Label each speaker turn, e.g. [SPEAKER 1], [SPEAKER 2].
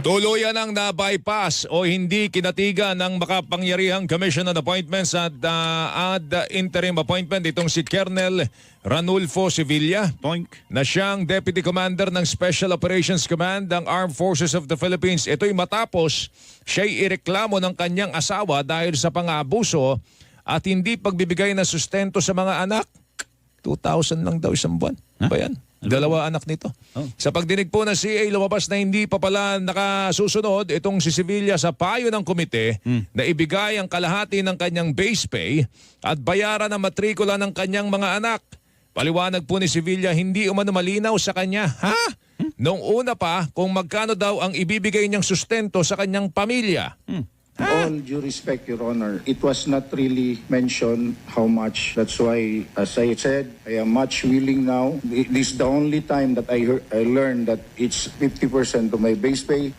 [SPEAKER 1] Tuluyan ang na-bypass o hindi kinatigan ng makapangyarihang Commission on Appointments at ah, ad interim appointment itong si Colonel Ranulfo Sevilla
[SPEAKER 2] Toink.
[SPEAKER 1] na siyang Deputy Commander ng Special Operations Command ng Armed Forces of the Philippines. Ito'y matapos siya'y ireklamo ng kanyang asawa dahil sa pang-abuso at hindi pagbibigay ng sustento sa mga anak. 2,000 lang daw isang buwan. Ba yan? Dalawa anak nito.
[SPEAKER 2] Oh.
[SPEAKER 1] Sa pagdinig po ng CA, lumabas na hindi pa pala nakasusunod itong si Sevilla sa payo ng komite na ibigay ang kalahati ng kanyang base pay at bayaran ang matrikula ng kanyang mga anak. Paliwanag po ni Sevilla, hindi umano malinaw sa kanya. Ha? Noong una pa, kung magkano daw ang ibibigay niyang sustento sa kanyang pamilya.
[SPEAKER 3] All due respect, Your Honor, it was not really mentioned how much. That's why, as I said, I am much willing now. This is the only time that I heard, I learned that it's 50% of my base pay.